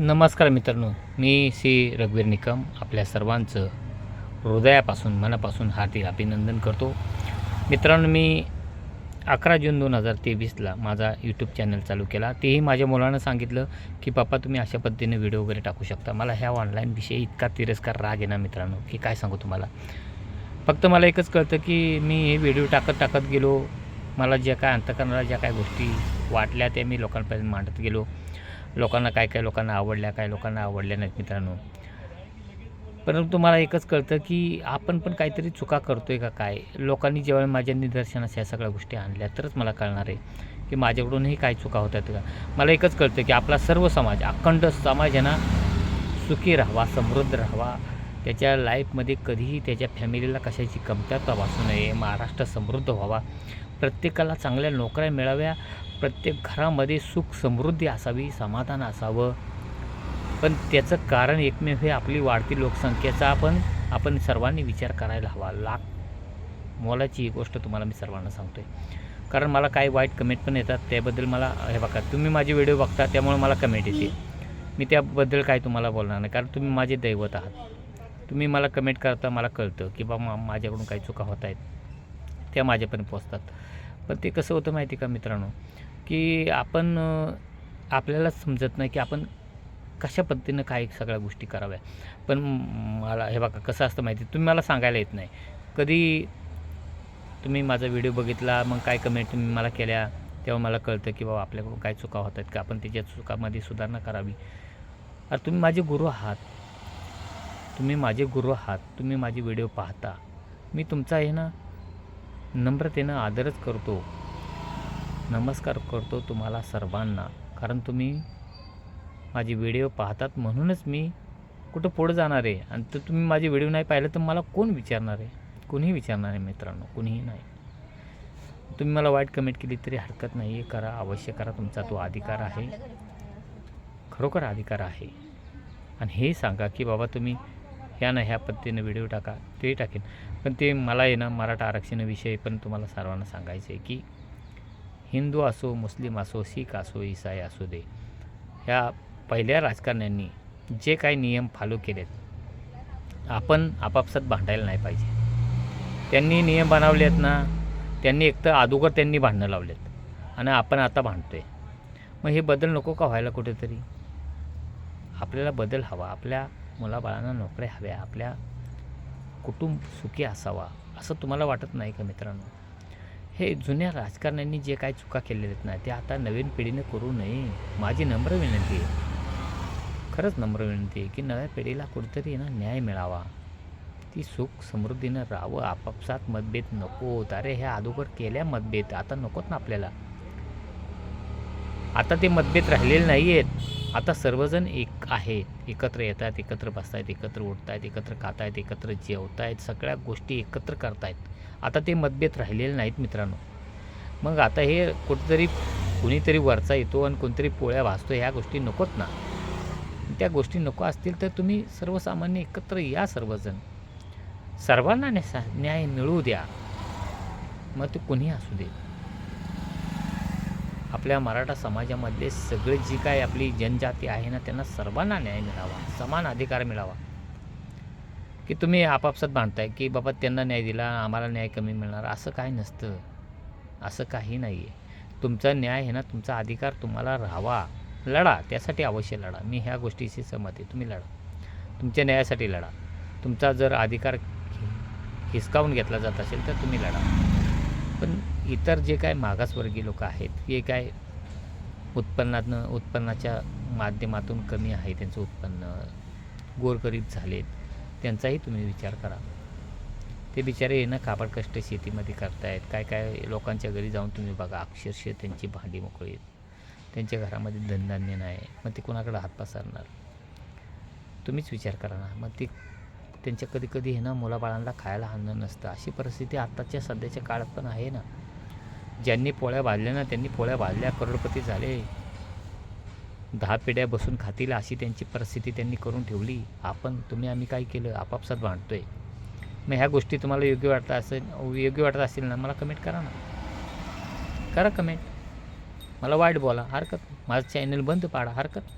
नमस्कार मित्रांनो मी श्री रघुवीर निकम आपल्या सर्वांचं हृदयापासून मनापासून हार्दिक अभिनंदन करतो. मित्रांनो मी अकरा जून दोन हजार तेवीसला माझा यूट्यूब चॅनल चालू केला. तेही माझ्या मुलानं सांगितलं की पप्पा तुम्ही अशा पद्धतीने व्हिडिओ वगैरे टाकू शकता. मला ह्या ऑनलाईन विषयी इतका तिरस्कार राग आहे ना मित्रांनो की काय सांगू तुम्हाला? फक्त मला एकच कळतं की मी हे व्हिडिओ टाकत टाकत गेलो. मला ज्या काय अंतकरणाला ज्या काय गोष्टी वाटल्या त्या मी लोकांपर्यंत मांडत गेलो. लोकांना काय काय लोकांना आवडल्या काय लोकांना आवडल्या नाहीत मित्रांनो. परंतु मला एकच कळतं की आपण पण काहीतरी चुका करतो आहे का काय? लोकांनी जेव्हा माझ्या निदर्शनास ह्या सगळ्या गोष्टी आणल्या तरच मला कळणार आहे की माझ्याकडूनही काय चुका होत आहेत का? मला एकच कळतं की आपला सर्व समाज अखंड समाज आहे ना सुखी राहावा समृद्ध राहावा. त्याच्या लाईफमध्ये कधीही त्याच्या फॅमिलीला कशाची कमतरता भासू नये. महाराष्ट्र समृद्ध व्हावा. प्रत्येकाला चांगल्या नोकऱ्या मिळाव्या. प्रत्येक घरामध्ये सुख समृद्धी असावी समाधान असावं. पण त्याचं कारण एकमेव हे आपली वाढती लोकसंख्येचा आपण आपण सर्वांनी विचार करायला हवा. लाख मोलाची ही गोष्ट तुम्हाला मी सर्वांना सांगतो आहे कारण मला काही वाईट कमेंट पण येतात त्याबद्दल मला हे बघा तुम्ही माझे व्हिडिओ बघता त्यामुळे मला कमेंट येते मी त्याबद्दल काय तुम्हाला बोलणार नाही कारण तुम्ही माझे दैवत आहात. तुम्ही मला कमेंट करता मला कळतं की बा मा माझ्याकडून काही चुका होत आहेत. त्या माझ्यापर्यंत पोचतात पण ते कसं होतं माहिती का मित्रांनो? की आपण आपल्यालाच आपल्याला समजत नाही की आपण कशा पद्धतीनं काय सगळ्या गोष्टी कराव्या. पण मला हे बघा कसं असतं माहिती तुम्ही मला सांगायला येत नाही. कधी तुम्ही माझा व्हिडिओ बघितला मग काय कमेंट तुम्ही मला केल्या तेव्हा मला कळतं की बाबा आपल्याकडून काय चुका होत आहेत का आपण त्याच्या चुकामध्ये सुधारणा करावी. अरे तुम्ही माझे गुरु आहात. तुम्ही माझे गुरु आहात. तुम्ही माझे व्हिडिओ पाहता. मी तुमचा आहे ना नम्रतेनं आदरच करतो. नमस्कार करतो तुम्हाला सर्वांना. कारण तुम्ही माझे व्हिडिओ पाहतात म्हणूनच मी कुठं पुढं जाणार आहे? आणि तर तुम्ही माझे व्हिडिओ नाही पाहिलं तर मला कोण विचारणार आहे? कोणीही विचारणार आहे मित्रांनो कोणीही नाही. तुम्ही मला वाईट कमेंट केली तरी हरकत नाही आहे करा अवश्य करा. तुमचा तो अधिकार आहे. खरोखर अधिकार आहे. आणि हे सांगा की बाबा तुम्ही ह्या ना ह्या पद्धतीनं व्हिडिओ टाका ते टाकेन. पण ते मला आहे ना मराठा आरक्षणाविषयी पण तुम्हाला सर्वांना सांगायचं आहे की हिंदू असो मुस्लिम असो शीख असो इसाई असो दे ह्या पहिल्या राजकारण्यांनी जे काही नियम फॉलो केलेत आपण आपापसात भांडायला नाही पाहिजे. त्यांनी नियम बनवलेत ना त्यांनी एकतर अगोदर त्यांनी भांडणं लावलेत आणि आपण आता भांडतोय. मग हे बदल नको का व्हायला कुठेतरी? आपल्याला बदल हवा आपल्या मुलाबाळांना नोकऱ्या हव्या आपल्या कुटुंब सुखी असावा असं तुम्हाला वाटत नाही का मित्रांनो? हे जुन्या राजकारण्यांनी जे काही चुका केलेल्या आहेत ना ते आता नवीन पिढीने करू नये. माझी नम्र विनंती आहे. खरंच नम्र विनंती आहे की नव्या पिढीला कुठेतरी ना न्याय मिळावा. ती सुख समृद्धीनं राहावं. आपापसात मतभेद नको अरे ह्या अगोदर केल्या मतभेद. आता नकोत ना आपल्याला. आता ते मतभेद राहिलेले नाही आहेत आता सर्वजण एक आहेत. एकत्र येतात एकत्र बसतायत एकत्र उठतायत एकत्र खातायत एकत्र जेवतायत सगळ्या गोष्टी एकत्र करतायत. आता ते मतभेद राहिलेले नाहीत मित्रांनो. मग आता हे कुठंतरी कुणीतरी वरचा येतो आणि कोणतरी पोळ्या वाचतो ह्या गोष्टी नकोत ना. त्या गोष्टी नको असतील तर तुम्ही सर्वसामान्य एकत्र या सर्वजण. सर्वांना न्याय न्याय मिळवू द्या. मग ते कुणी असू दे आपल्या मराठा समाजामधले सगळे जी काय आपली जनजाती आहे ना त्यांना सर्वांना न्याय मिळावा समान अधिकार मिळावा. की तुम्ही आपापसात मानताय की बाबा त्यांना न्याय दिला आम्हाला न्याय कमी मिळणार असं काही नसतं. असं काही नाही आहे तुमचा न्याय आहे ना तुमचा अधिकार तुम्हाला राहावा. लढा त्यासाठी अवश्य लढा. मी ह्या गोष्टीशी सहमत आहे. तुम्ही लढा. तुमच्या न्यायासाठी लढा. तुमचा जर अधिकार हिसकावून घेतला जात असेल तर तुम्ही लढा. पण इतर जे काय मागासवर्गीय लोक आहेत हे काय उत्पन्नातनं उत्पन्नाच्या माध्यमातून कमी आहे त्यांचं उत्पन्न गोरगरीब झालेत त्यांचाही तुम्ही विचार करा. ते बिचारे येणं कापड कष्ट शेतीमध्ये करतायत काय काय लोकांच्या घरी जाऊन तुम्ही बघा अक्षरशः त्यांची भांडी मोकळी त्यांच्या घरामध्ये धनधान्य नाही मग ते कोणाकडे हात पसरणार तुम्हीच विचार करा ना मग ते त्यांच्या कधी कधी हे ना मुलाबाळांना खायला आणणं नसतं. अशी परिस्थिती आत्ताच्या सध्याच्या काळात पण आहे ना. ज्यांनी पोळ्या भाजल्या ना त्यांनी पोळ्या भाजल्या करोडपती झाले. दहा पिढ्या बसून खातील अशी त्यांची परिस्थिती त्यांनी करून ठेवली. आपण तुम्ही आम्ही काय केलं? आपापसात भांडतोय. मग ह्या गोष्टी तुम्हाला योग्य वाटत असेल योग्य वाटत असेल ना मला कमेंट करा ना. करा कमेंट मला वाईट बोला हरकत नाही. माझं चॅनल बंद पाडा हरकत नाही.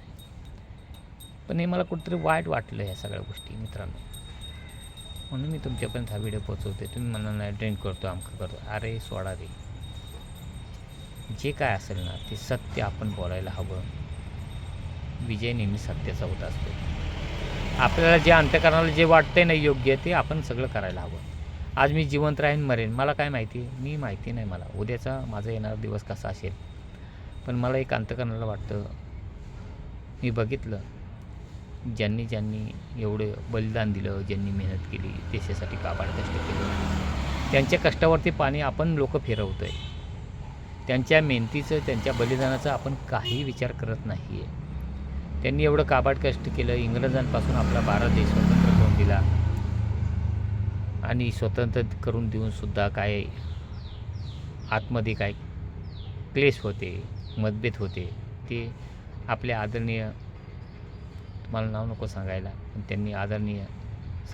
पण हे मला कुठंतरी वाईट वाटलं ह्या सगळ्या गोष्टी मित्रांनो. म्हणून मी तुमच्यापर्यंत हा व्हिडिओ पोचवते तुम्ही मला नाही ड्रिंक करतो आमकं करतो. अरे सोडा रे. जे काय असेल ना ते सत्य आपण बोलायला हवं. विजय नेहमी सत्याचा होत असतो. आपल्याला जे अंत्यकरणाला जे वाटतंय ना योग्य ते आपण सगळं करायला हवं. आज मी जिवंत राहीन मरेन. मला काय माहिती? मी माहिती नाही मला. उद्याचा माझा येणारा दिवस कसा असेल? पण मला एक अंतकरणाला वाटतं. मी बघितलं. ज्यांनी ज्यांनी एवढं बलिदान दिलं ज्यांनी मेहनत केली देशासाठी काबाड कष्ट केलं. त्यांच्या कष्टावरती पाणी आपण लोक फिरवतो आहे त्यांच्या मेहनतीचं त्यांच्या बलिदानाचा आपण काही विचार करत नाही आहे त्यांनी एवढं काबाड कष्ट केलं इंग्रजांपासून आपला भारत देश स्वतंत्र करून दिला. आणि स्वतंत्र करून देऊनसुद्धा काय आतमध्ये काय क्लेश होते मतभेद होते ते आपल्या आदरणीय मला नाव नको सांगायला पण त्यांनी आदरणीय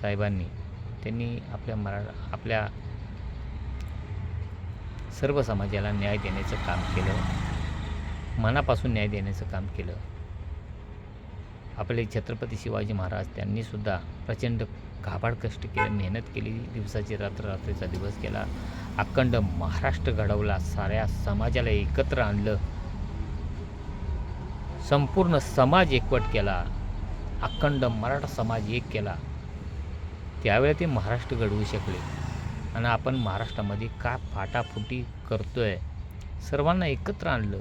साहेबांनी त्यांनी आपल्या मरा आपल्या सर्व समाजाला न्याय देण्याचं काम केलं. मनापासून न्याय देण्याचं काम केलं. आपले छत्रपती शिवाजी महाराज त्यांनीसुद्धा प्रचंड घाबाड कष्ट केले मेहनत केली दिवसाची रात्र रात्रीचा दिवस केला. अखंड महाराष्ट्र घडवला साऱ्या समाजाला एकत्र आणलं. संपूर्ण समाज एकवट केला. अखंड मराठा समाज एक केला त्यावेळी ते महाराष्ट्र घडवू शकले. आणि आपण महाराष्ट्रामध्ये का फाटाफुटी करतोय? सर्वांना एकत्र आणलं.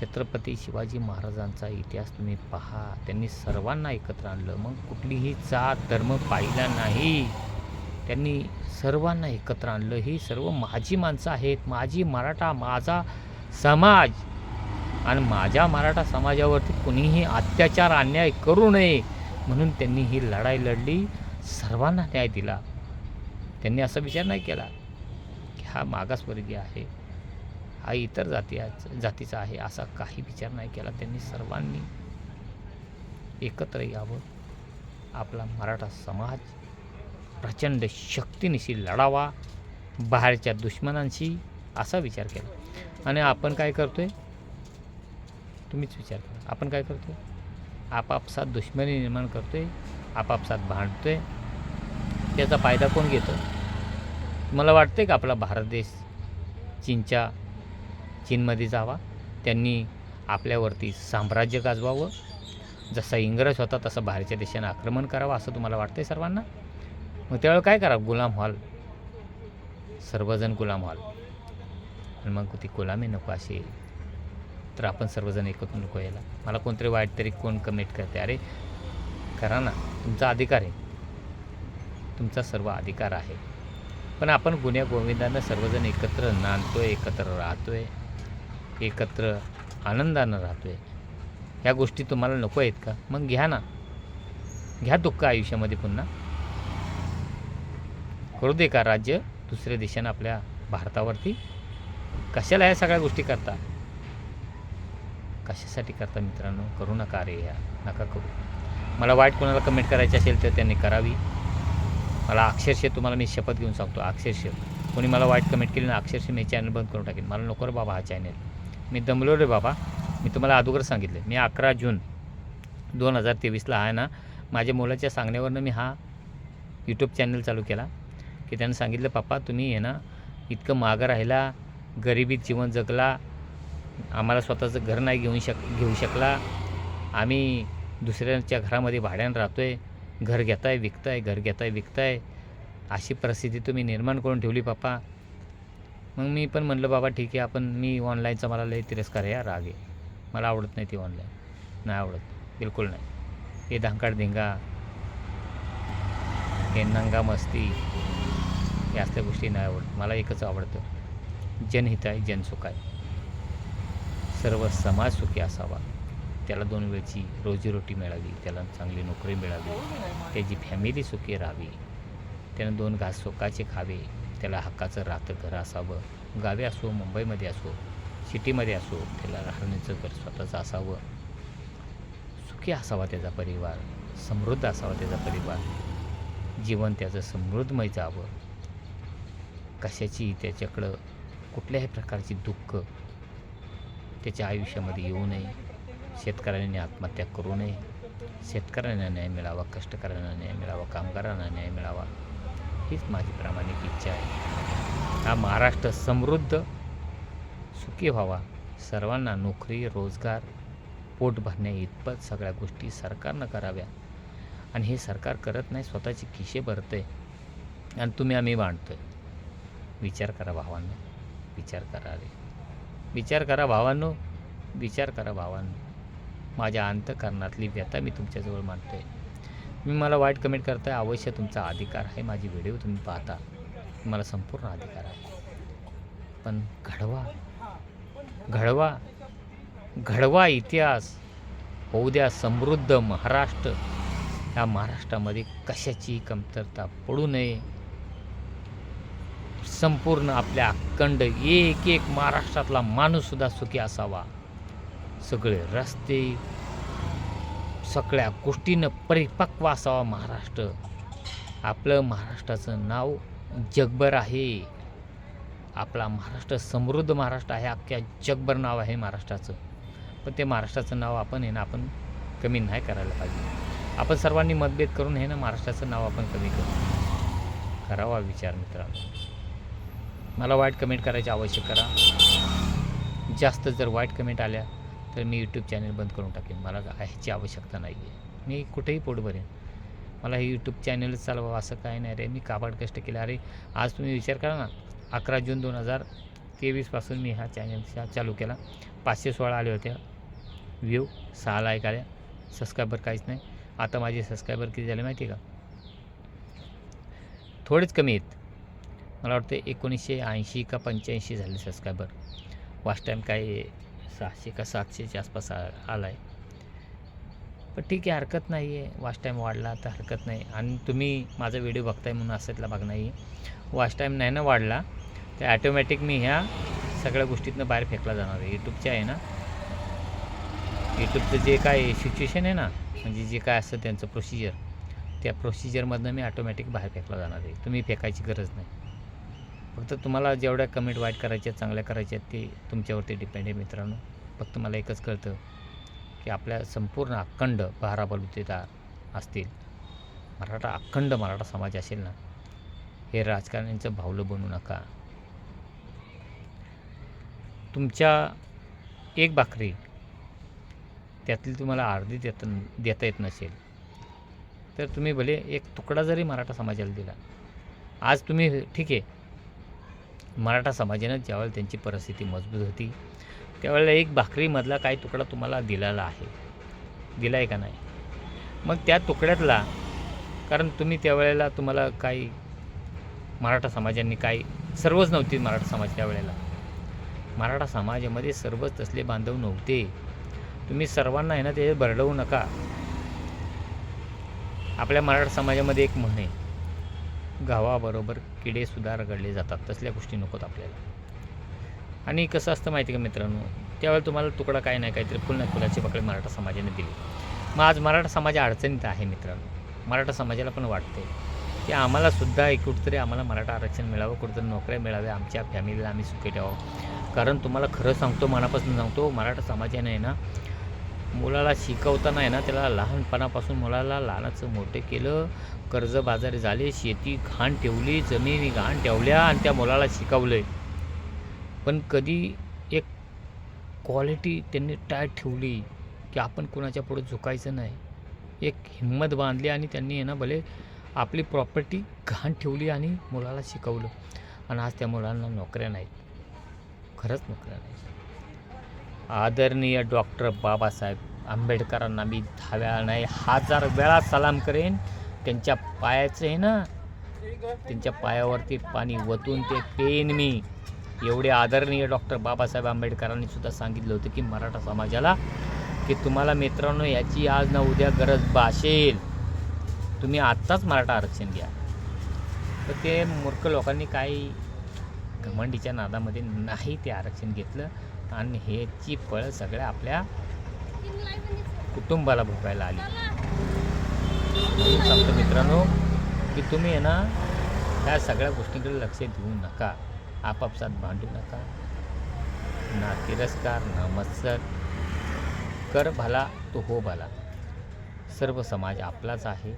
छत्रपती शिवाजी महाराजांचा इतिहास तुम्ही पहा त्यांनी सर्वांना एकत्र आणलं. मग कुठलीही जात धर्म पाहिला नाही. त्यांनी सर्वांना एकत्र आणलं. ही सर्व माझी माणसं आहेत. माझी मराठा माझा समाज. आणि माझ्या मराठा समाजावरती कुणीही अत्याचार अन्याय करू नये म्हणून त्यांनी ही लढाई लढली. सर्वांना न्याय दिला. त्यांनी असा विचार नाही केला की हा मागासवर्गीय आहे हा इतर जाती जातीचा आहे असा काही विचार नाही केला. त्यांनी सर्वांनी एकत्र यावं. आपला मराठा समाज प्रचंड शक्तीनिशी लढावा बाहेरच्या दुश्मनांशी असा विचार केला. आणि आपण काय करतो आहे तुम्हीच विचार करा. आपण काय करतो आपापसात दुश्मनी निर्माण करतोय आपापसात भांडतोय. त्याचा फायदा कोण घेतं? मला आहे का आपला भारत देश चीनच्या चीनमध्ये जावा? त्यांनी आपल्यावरती साम्राज्य गाजवावं? जसा इंग्रज होता तसं बाहेरच्या देशाने आक्रमण करावं असं तुम्हाला वाटतंय सर्वांना? मग त्यावेळेला काय करा? गुलाम व्हाल. सर्वजण गुलाम व्हाल. आणि मग ती गुलामी नको असेल तर आपण सर्वजण एकत्र नको यायला. मला कोणतरी वाईट तरी कोण कमेंट करते अरे करा ना. तुमचा अधिकार आहे. तुमचा सर्व अधिकार आहे. पण आपण गुन्ह्या गोविंदानं सर्वजण एकत्र नांदतो आहे एकत्र राहतो आहे एकत्र आनंदानं राहतो आहे ह्या गोष्टी तुम्हाला नको आहेत का? मग घ्या ना. घ्या दुःख आयुष्यामध्ये पुन्हा. करू दे का राज्य? दुसऱ्या देशानं आपल्या भारतावरती. कशाला ह्या सगळ्या गोष्टी करता? कशासाठी करता मित्रांनो? करू नका रे या नका करू. मला वाईट कोणाला कमेंट करायची असेल तर त्यांनी करावी. मला अक्षरशः तुम्हाला मी शपथ घेऊन सांगतो अक्षरशः. कोणी मला वाईट कमेंट केली ना अक्षरशः मी चॅनल बंद करून टाकेन. मला नको रे बाबा हा चॅनल मी दमलो रे बाबा. मी तुम्हाला अगोदर सांगितलं मी अकरा जून दोन हजार तेवीसला आहे ना माझ्या मुलाच्या सांगण्यावरनं मी हा यूट्यूब चॅनल चालू केला. की त्यांनी सांगितलं पप्पा तुम्ही आहे ना इतकं मागं राहिला गरिबीत जीवन जगला आम्हाला स्वतःचं घर नाही घेऊन शक घेऊ शकला. आम्ही दुसऱ्यांच्या घरामध्ये भाड्यानं राहतो आहे घर घेताय विकताय घर घेताय विकताय. अशी परिस्थिती तुम्ही निर्माण करून ठेवली पप्पा मग मी पण म्हणलं बाबा ठीक आहे आपण मी ऑनलाईनचा मला लय तिरस्कार आहे राग आहे. मला आवडत नाही ती ऑनलाईन नाही आवडत. बिलकुल नाही. हे धांकाड धिंगा. हे नंगा मस्ती. या असल्या गोष्टी नाही आवडत. मला एकच आवडतं. जनहित आहे जनसुख आहे. सर्व समाज सुखी असावा. त्याला दोन वेळची रोजीरोटी मिळावी त्याला चांगली नोकरी मिळावी त्याची फॅमिली सुखी राहावी. त्यानं दोन घास सुखाचे खावे त्याला हक्काचं राहतं घर असावं. गावे असो मुंबईमध्ये असो सिटीमध्ये असो त्याला राहण्याचं घर स्वतःचं असावं. सुखी असावा त्याचा परिवार समृद्ध असावा त्याचा परिवार. जीवन त्याचं समृद्धमय जावं. कशाची त्याच्याकडं कुठल्याही प्रकारची दुःख त्याच्या आयुष्यामध्ये येऊ नये. शेतकऱ्यांनी आत्महत्या करू नये. शेतकऱ्यांना न्याय मिळावा कष्टकऱ्यांना न्याय मिळावा कामगारांना न्याय मिळावा हीच माझी प्रामाणिक इच्छा आहे. हा महाराष्ट्र समृद्ध सुखी व्हावा. सर्वांना नोकरी रोजगार पोट भरण्या इतपत सगळ्या गोष्टी सरकारनं कराव्या. आणि हे सरकार करत नाही स्वतःची खिशे भरते आणि तुम्ही आम्ही मांडतो आहे विचार करा भावांना. विचार करा रे. विचार करा भावांनो विचार करा भावांनो. माझ्या अंतकरणातली व्यथा मी तुमच्याजवळ मांडतोय. तुम्ही मला वाईट कमेंट करताय अवश्य तुमचा अधिकार आहे. माझी व्हिडिओ तुम्ही पाहता. मला संपूर्ण अधिकार आहे. पण घडवा घडवा घडवा इतिहास. होऊ द्या समृद्ध महाराष्ट्र. या महाराष्ट्रामध्ये कशाची कमतरता पडू नये. संपूर्ण आपल्या अखंड एक एक महाराष्ट्रातला माणूससुद्धा सुखी असावा. सगळे रस्ते सगळ्या गोष्टीनं परिपक्व असावा महाराष्ट्र. आपलं महाराष्ट्राचं नाव जगभर आहे. आपला महाराष्ट्र समृद्ध महाराष्ट्र आहे अख्ख्या जगभर नाव आहे महाराष्ट्राचं. पण ते महाराष्ट्राचं नाव आपण हे ना आपण कमी नाही करायला पाहिजे. आपण सर्वांनी मतभेद करून हे ना महाराष्ट्राचं नाव आपण कमी करू. करावा विचार मित्रांनो. मला वाईट कमेंट करायची आवश्यक करा. जास्त जर वाईट कमेंट आल्या तर मी यूट्यूब चॅनल बंद करून टाकेन. मला ह्याची आवश्यकता नाही आहे मी कुठेही पोट भरेन मला हे यूट्यूब चॅनलच चालवा असं काही नाही रे. मी काबाड कष्ट केले. अरे आज तुम्ही विचार करा ना. अकरा जून दोन हजार तेवीसपासून मी हा चॅनल चालू केला. पाचशे सोळा आले होते व्ह्यू सहा लाईक आल्या. सबस्क्रायबर काहीच नाही. आता माझे सबस्क्रायबर किती झाले माहिती आहे का? थोडेच कमी आहेत. मला वाटतं एकोणीसशे ऐंशी का पंच्याऐंशी झाले सबस्क्रायबर वास्ट टाईम काय सहाशे का सातशेच्या आसपास आ आला आहे पण ठीक आहे हरकत नाही आहे वास्ट टाईम वाढला तर हरकत नाही. आणि तुम्ही माझा व्हिडिओ बघताय म्हणून असतला भाग नाही. वास्ट टाईम नाही ना वाढला तर ॲटोमॅटिक मी ह्या सगळ्या गोष्टीतनं बाहेर फेकला जाणार आहे. यूट्यूबच्या आहे ना? यूट्यूबचं जे काय सिच्युएशन आहे ना म्हणजे जे काय असतं त्यांचं प्रोसिजर त्या प्रोसिजरमधनं मी ऑटोमॅटिक बाहेर फेकला जाणार आहे. तुम्ही फेकायची गरज नाही. फक्त तुम्हाला जेवढ्या कमेंट वाईट करायच्या चांगल्या करायच्या ते तुमच्यावरती डिपेंड आहे मित्रांनो. फक्त मला एकच कळतं की आपल्या संपूर्ण अखंड बहारा बलुतेदार असतील. मराठा अखंड मराठा समाज असेल ना हे राजकारण्यांचं भावलं बनू नका. तुमच्या एक भाकरी त्यातली तुम्हाला अर्धी देत देता येत नसेल तर तुम्ही भले एक तुकडा जरी मराठा समाजाला दिला आज तुम्ही ठीक आहे मराठा समाजानं ज्यावेळेला त्यांची परिस्थिती मजबूत होती त्यावेळेला एक भाकरीमधला काही तुकडा तुम्हाला दिलेला आहे. दिला आहे का नाही? मग त्या तुकड्यातला कारण तुम्ही त्यावेळेला तुम्हाला काही मराठा समाजांनी काही सर्वच नव्हती मराठा समाज त्यावेळेला. मराठा समाजामध्ये सर्वच तसले बांधव नव्हते. तुम्ही सर्वांना आहे ना ते बरडवू नका. आपल्या मराठा समाजामध्ये एक म्हण आहे. गावाबरोबर किडे सुद्धा रगडले जातात. तसल्या गोष्टी नकोत आपल्याला. आणि कसं असतं माहिती का मित्रांनो? त्यावेळेला तुम्हाला तुकडा काय नाही काहीतरी फुल नाही फुलाची पकड मराठा समाजाने दिली. मग आज मराठा समाज अडचणीत आहे मित्रांनो. मराठा समाजाला पण वाटते की आम्हालासुद्धा एक कुठंतरी आम्हाला मराठा आरक्षण मिळावं कुठंतरी नोकऱ्या मिळाव्या आमच्या फॅमिलीला आम्ही सुखी ठेवावं. कारण तुम्हाला खरं सांगतो मनापासून सांगतो मराठा समाजाने आहे ना मुलाला शिकवताना आहे ना त्याला लहानपणापासून मुलाला लहानाचं मोठे केलं कर्जबाजारी झाले शेती घाण ठेवली जमिनी घाण ठेवल्या आणि त्या मुलाला शिकवलं. पण कधी एक क्वालिटी त्यांनी टाईट ठेवली की आपण कुणाच्या पुढे झुकायचं नाही. एक हिंमत बांधली आणि त्यांनी ना भले आपली प्रॉपर्टी घाण ठेवली आणि मुलाला शिकवलं. आणि आज त्या मुलांना नोकऱ्या नाहीत. खरंच नोकऱ्या नाहीत. आदरणीय डॉक्टर बाबासाहेब आंबेडकरांना मी दहाव्या नाही हजार वेळा सलाम करेन. त्यांच्या पायाचं आहे ना त्यांच्या पायावरती पाणी वतून ते पेन मी. एवढे आदरणीय डॉक्टर बाबासाहेब आंबेडकरांनी सुद्धा सांगितलं होतं की मराठा समाजाला की तुम्हाला मित्रांनो याची आज ना उद्या गरज भासेल. तुम्ही आत्ताच मराठा आरक्षण घ्या. तर ते मूर्ख लोकांनी काही घमंडीच्या नादामध्ये नाही ते आरक्षण घेतलं. आणि ह्याची फळं सगळ्या आपल्या कुटुंबाला भोगायला आली. म्हणून सांगतो मित्रांनो की तुम्ही आहे ना ह्या सगळ्या गोष्टींकडे लक्ष देऊ नका. आपापसात भांडू नका. ना तिरस्कार ना मत्सर. कर भला तो हो भला. सर्व समाज आपलाच आहे.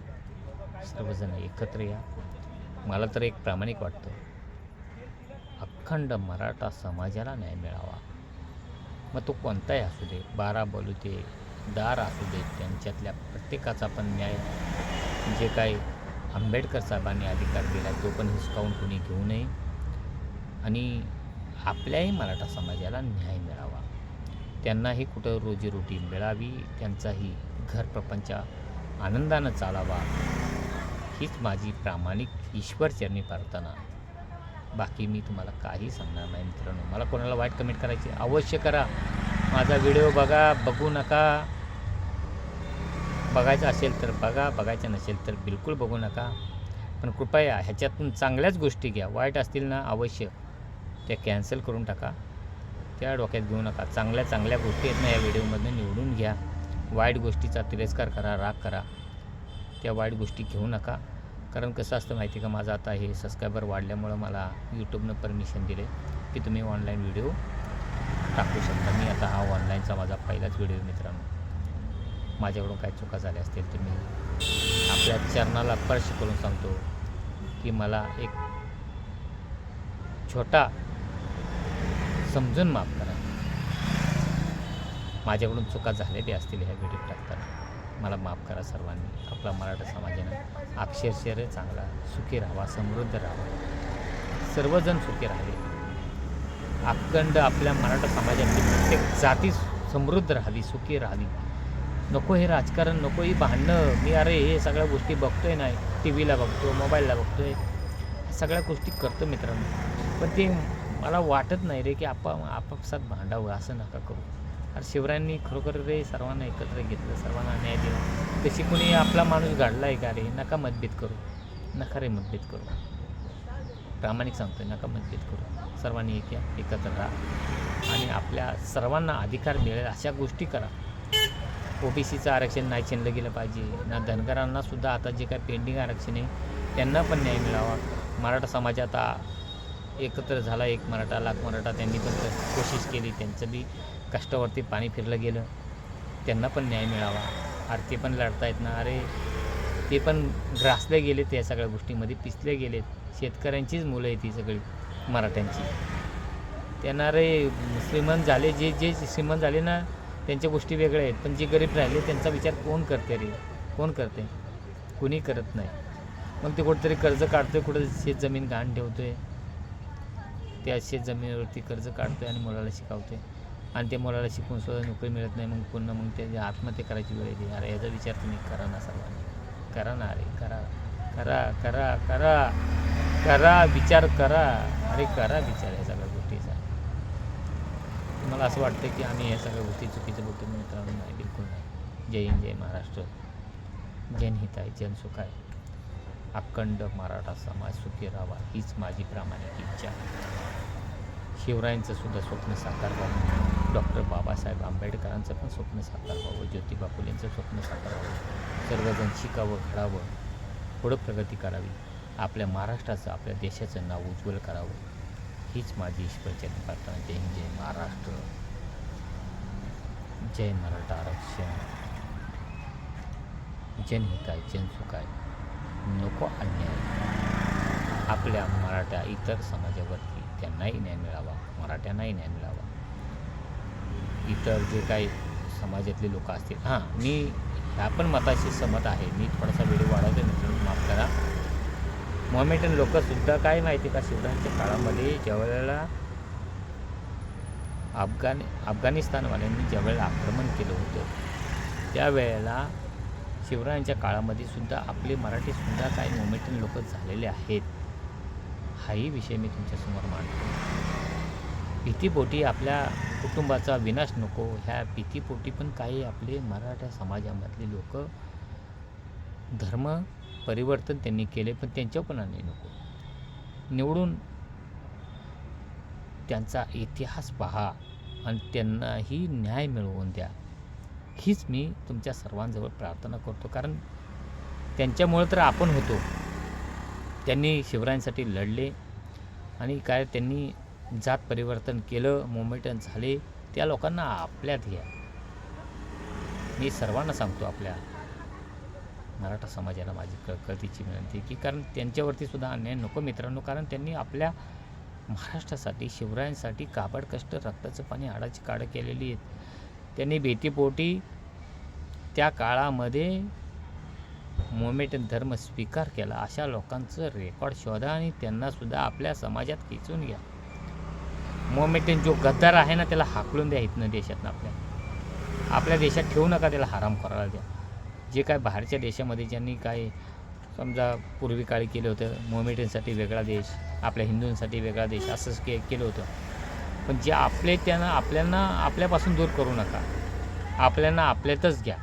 सर्वजण एकत्र या. मला तर एक प्रामाणिक वाटतं. अखंड मराठा समाजाला न्याय मिळावा. मग तो कोणताही असू दे बारा बोलू दे दार असू दे त्यांच्यातल्या प्रत्येकाचा पण न्याय. जे काही आंबेडकर साहेबांनी अधिकार दिला तो पण हिसकावून कुणी घेऊ नये. आणि आपल्याही मराठा समाजाला न्याय मिळावा. त्यांनाही कुठं रोजीरोटी मिळावी त्यांचाही घर प्रपंच आनंदानं चालावा हीच माझी प्रामाणिक ईश्वरचरणी प्रार्थना. बाकी मी तुम्हाला काही सांगणार नाही मित्रांनो. मला कोणाला वाईट कमेंट करायची? अवश्य करा. माझा व्हिडिओ बघा बघू नका. बघायचं असेल तर बघा बघायचं नसेल तर बिलकुल बघू नका. पण कृपया ह्याच्यातून चांगल्याच गोष्टी घ्या. वाईट असतील ना अवश्य त्या कॅन्सल करून टाका. त्या डोक्यात घेऊ नका. चांगल्या चांगल्या गोष्टी आहेत ना या व्हिडिओमधनं निवडून घ्या. वाईट गोष्टीचा तिरस्कार करा राग करा. त्या वाईट गोष्टी घेऊ नका. कारण कसं असतं माहिती का? माझं आता हे सबस्क्रायबर वाढल्यामुळं मला यूट्यूबनं परमिशन दिले की तुम्ही ऑनलाईन व्हिडिओ टाकू शकता. मी आता हा ऑनलाईनचा माझा पहिलाच व्हिडिओ मित्रांनो. माझ्याकडून काही चुका झाल्या असतील तर मी आपल्या चरणाला स्पर्श करून सांगतो की मला एक छोटा समजून माफ करा. माझ्याकडून चुका झालेली असतील ह्या व्हिडिओ टाकताना मला माफ करा सर्वांनी. आपला मराठा समाजानं अक्षरशः चांगला सुखी राहावा समृद्ध राहावा. सर्वजण सुखी राहावे. अखंड आपल्या मराठा समाजातली प्रत्येक जाती समृद्ध राहावी सुखी राहावी. नको हे राजकारण नको ही भांडणं. मी अरे हे सगळ्या गोष्टी बघतोय नाही टी व्हीला बघतो मोबाईलला बघतोय सगळ्या गोष्टी करतो मित्रांनो. पण ते मला वाटत नाही रे की आपा आपापसात भांडावं असं नका करू. अरे शिवरायांनी खरोखर रे सर्वांना एकत्र घेतलं सर्वांना न्याय दिला. तशी कोणी आपला माणूस घडला आहे का रे? नका मतभेद करू. नका रे मतभेद करू. प्रामाणिक सांगतोय नका मतभेद करू. सर्वांनी एक एकत्र राहा. आणि आपल्या सर्वांना अधिकार मिळेल अशा गोष्टी करा. ओबीसीचं आरक्षण नाही छिनलं गेलं पाहिजे. ना धनगरांना सुद्धा आता जे काही पेंडिंग आरक्षण आहे त्यांना पण न्याय मिळावा. मराठा समाज आता एकत्र झाला एक मराठा लाख मराठा त्यांनी पण कोशिश केली. त्यांचं बी कष्टावरती पाणी फिरलं गेलं. त्यांना पण न्याय मिळावा. अरे ते पण लढतायत ना. अरे ते पण ग्रासले गेले त्या सगळ्या गोष्टीमध्ये पिसले गेलेत. शेतकऱ्यांचीच मुलं आहे ती सगळी मराठ्यांची. त्यांना रे श्रीमंत झाले जे जे श्रीमंत झाले ना त्यांच्या गोष्टी वेगळ्या आहेत पण जे गरीब राहिले त्यांचा विचार कोण करते रे? कोण करते? कुणी करत नाही. मग ते कुठेतरी कर्ज काढतोय कुठं शेत जमीन गहाण ठेवतोय. त्या शेत जमिनीवरती कर्ज काढतोय आणि मुलाला शिकवतोय. आणि त्या मुलाला शिकून सुद्धा नोकरी मिळत नाही मग पुन्हा मग त्याची आत्महत्या करायची वेळ येते. अरे याचा विचार तुम्ही करा ना सर्वांनी. करा ना अरे करा. करा करा करा. करा विचार करा. अरे करा विचार मला असं वाटतं की आम्ही या सगळ्या गोष्टी चुकीचं बोलतो मित्रांनो नाही बिलकुल नाही. जय हिंद जय महाराष्ट्र. जनहित आहे जनसुख आहे अखंड मराठा समाज सुखी राहावा हीच माझी प्रामाणिक इच्छा. शिवरायांचं सुद्धा स्वप्न साकार व्हावं. डॉक्टर बाबासाहेब आंबेडकरांचं पण स्वप्न साकार व्हावं. ज्योतिबा फुलेंचं स्वप्न साकार व्हावं. सर्वजण शिकावं घडावं पुढं प्रगती करावी. आपल्या महाराष्ट्राचं आपल्या देशाचं नाव उज्ज्वल करावं. हीच माझी ईश्वरच्या प्रार्थना जय हिंद जय महाराष्ट्र. जय मराठा आरक्षण. जनहिताय जनसुखाय नको अन्याय. आपल्या मराठा इतर समाजावरती त्यांनाही न्याय मिळावा मराठ्यांनाही न्याय मिळावा. इतर जे काही समाजातले लोक असतील. हां मी ह्या पण मताशी सहमत आहे. मी थोडासा व्हिडिओ वाढवतो मित्रांनो. माफ करा. मॉमेटन लोकसुद्धा काय माहिती का शिवरायांच्या काळामध्ये ज्यावेळेला अफगाण अफगाणिस्तानवाल्यांनी ज्यावेळेला आक्रमण केलं होतं त्यावेळेला शिवरायांच्या काळामध्ये सुद्धा आपले मराठीसुद्धा काही मोमेंटन लोक झालेले आहेत. हाही विषय मी तुमच्यासमोर मांडतो. भीतीपोटी आपल्या कुटुंबाचा विनाश नको ह्या भीतीपोटी पण काही आपले मराठा समाजामधले लोक धर्म परिवर्तन त्यांनी केले पण त्यांच्यावर पण नको. निवडून त्यांचा इतिहास पहा आणि त्यांनाही न्याय मिळवून द्या. हीच मी तुमच्या सर्वांजवळ प्रार्थना करतो. कारण त्यांच्यामुळे तर आपण होतो. त्यांनी शिवरायांसाठी लढले आणि काय त्यांनी जात परिवर्तन केलं मोमेंटन झाले त्या लोकांना आपल्यात घ्या. मी सर्वांना सांगतो आपल्या मराठा समाजाला माझी कळकळतीची विनंती की कारण त्यांच्यावरती सुद्धा अन्याय नको मित्रांनो कारण त्यांनी आपल्या महाराष्ट्रासाठी शिवरायांसाठी काबड कष्ट रक्ताचं पाणी हाडाची काढं केलेली आहेत. त्यांनी भीतीपोटी त्या काळामध्ये मोमेटन धर्म स्वीकार केला. अशा लोकांचं रेकॉर्ड शोधा आणि त्यांनासुद्धा आपल्या समाजात खेचून घ्या. मोमेटन जो गद्दार आहे ना त्याला हाकलून द्या इथनं देशातनं आपल्या. आपल्या देशात ठेवू नका त्याला हराम करायला द्या. जे काय बाहेरच्या देशामध्ये ज्यांनी काय समजा पूर्वी काळी केलं होतं मोमेटेनसाठी वेगळा देश आपल्या हिंदूंसाठी वेगळा देश असंच के केलं होतं. पण जे आपले त्यांना आपल्याला आपल्यापासून दूर करू नका. आपल्याला आपल्यातच घ्या.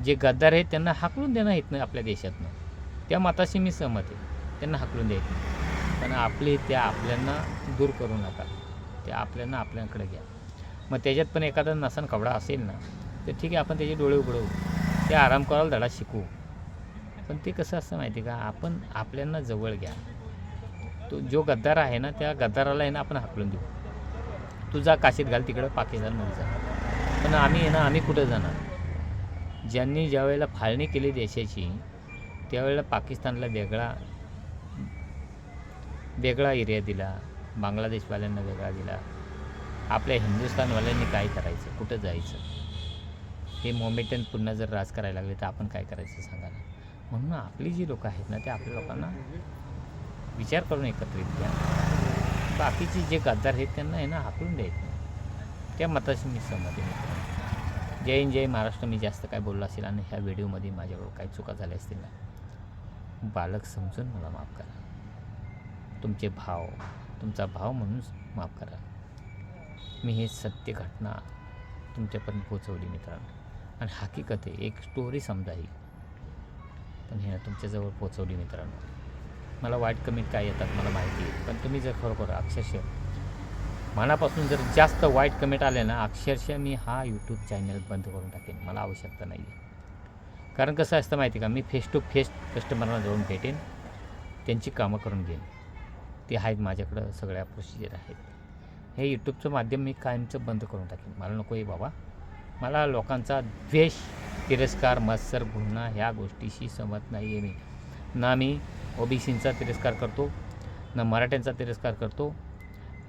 जे गद्दार आहेत त्यांना हाकलून देणं येत नाही आपल्या देशातनं. त्या मताशी मी सहमत आहे. त्यांना हाकलून द्यायत नाही. पण आपले त्या आपल्यांना दूर करू नका. त्या आपल्यांना आपल्याकडे घ्या. मग त्याच्यात पण एखादा नसन कवडा असेल ना तर ठीक आहे आपण त्याचे डोळे उघडवू ते आराम करायला धडा शिकू. पण ते कसं असतं माहिती आहे का? आपण आपल्यांना जवळ घ्या. तो जो गद्दार आहे ना त्या गद्दाराला आहे ना आपण हाकलून देऊ. तू जा काशीत घाल तिकडं पाकिस्तानमध्ये जा. पण आम्ही आहे ना आम्ही कुठं जाणार? ज्यांनी ज्यावेळेला फाळणी केली देशाची त्यावेळेला पाकिस्तानला वेगळा वेगळा एरिया दिला बांगलादेशवाल्यांना वेगळा दिला. आपल्या हिंदुस्थानवाल्यांनी काय करायचं? कुठं जायचं? हे मोमेंटन पुन्हा जर राज करायला लागले तर आपण काय करायचं सांगा ना. म्हणून आपली जी लोकं आहेत ना ते आपल्या लोकांना विचार करून एकत्रित घ्या. बाकीचे जे गद्दार आहेत त्यांना आहे ना हाकलून द्यायचं त्या मताशी मी सहमत आहे मित्रांनो. जय हिंद जय महाराष्ट्र. मी जास्त काय बोललो असेल आणि ह्या व्हिडिओमध्ये माझ्याकडून काही चुका झाल्या असतील ना बालक समजून मला माफ करा. तुमचे भाव तुमचा भाव म्हणून माफ करा. मी हे सत्य घटना तुमच्यापर्यंत पोचवली मित्रांनो. आणि हकीकत आहे एक स्टोरी समजा ही. पण हे तुमच्याजवळ पोचवली मित्रांनो. मला वाईट कमेंट काय येतात मला माहिती आहे. पण तुम्ही जर खरोखर अक्षरशः मनापासून जर जास्त वाईट कमेंट आले ना अक्षरशः मी हा यूट्यूब चॅनल बंद करून टाकेन. मला आवश्यकता नाही आहे कारण कसं असतं माहिती आहे का? मी फेस टू फेस कस्टमरला जाऊन भेटेन. त्यांची कामं करून घेईन. ते आहेत माझ्याकडं सगळ्या प्रोसिजर आहेत. हे यूट्यूबचं माध्यम मी कायमचं बंद करून टाकेन. मला नको आहे बाबा. मला लोकांचा द्वेष तिरस्कार मत्सर गुन्हा ह्या गोष्टीशी सहमत नाही आहे मी. ना मी ओबीसींचा तिरस्कार करतो ना मराठ्यांचा तिरस्कार करतो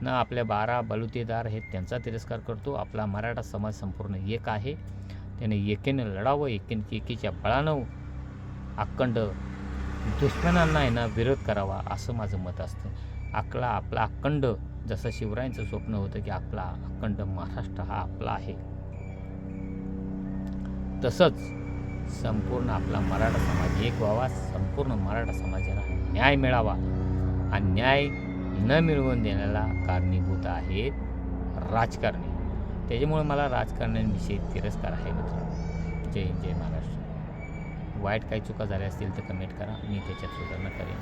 ना आपल्या बारा बलुतेदार आहेत त्यांचा तिरस्कार करतो. आपला मराठा समाज संपूर्ण एक आहे. त्याने एकेनं लढावं एकेन एकीच्या बळानं अखंड दुश्मनांना आहे ना विरोध करावा असं माझं मत असतं. आपला आपला अखंड जसं शिवरायांचं स्वप्न होतं की आपला अखंड महाराष्ट्र हा आपला आहे. तसंच संपूर्ण आपला मराठा समाज एक व्हावा संपूर्ण मराठा समाजाला न्याय मिळावा. आणि न्याय न मिळवून देण्याला कारणीभूत आहेत राजकारणी. त्याच्यामुळे मला राजकारण्यांविषयी तिरस्कार आहे मित्रांनो जय जय महाराष्ट्र. वाईट काही चुका झाल्या असतील तर कमेंट करा. मी त्याच्यात सुधारणा करेन.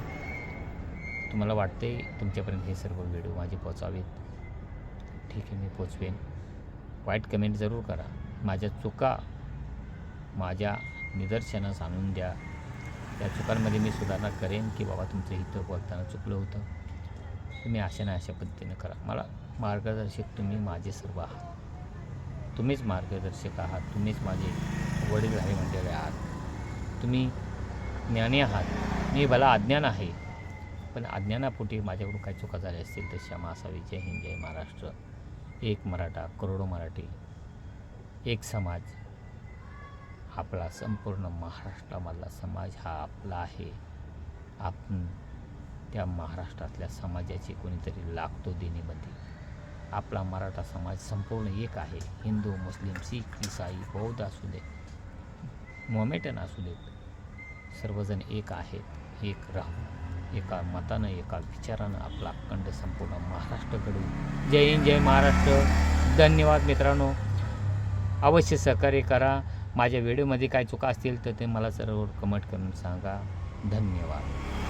तुम्हाला वाटते तुमच्यापर्यंत हे सर्व व्हिडिओ माझे पोचावेत ठीक आहे मी पोचवेन वाईट कमेंट जरूर करा. माझ्या चुका माझ्या निदर्शनास आणून द्या. त्या चुकांमध्ये मी सुधारणा करेन की बाबा तुमचं इथं बोलताना चुकलं होतं. तुम्ही अशा ना अशा पद्धतीनं करा. मला मार्गदर्शक तुम्ही माझे सर्व आहात. तुम्हीच मार्गदर्शक आहात. तुम्हीच माझे वडील आहे मंडळी आहात. तुम्ही ज्ञानी आहात. मी भला अज्ञान आहे. पण अज्ञानापोटी माझ्याकडून काही चुका झाल्या असतील तर क्षमा असावी. जय हिंद जय महाराष्ट्र. एक मराठा करोडो मराठी. एक समाज. आपला संपूर्ण महाराष्ट्रामधला समाज हा आपला आहे. आपण त्या महाराष्ट्रातल्या समाजाची कोणीतरी लागतो देणीमध्ये आपला मराठा समाज संपूर्ण एक आहे. हिंदू मुस्लिम शीख इसाई बौद्ध असू दे मोमेटन असू देत सर्वजण एक आहेत एक राहू एका मतानं एका विचारानं आपला अखंड संपूर्ण महाराष्ट्र घडवू. जय हिंद जय महाराष्ट्र. धन्यवाद मित्रांनो. अवश्य सहकार्य करा. माझ्या व्हिडिओमध्ये काय चुका असतील तर ते मला सर्व कमेंट करून सांगा. धन्यवाद.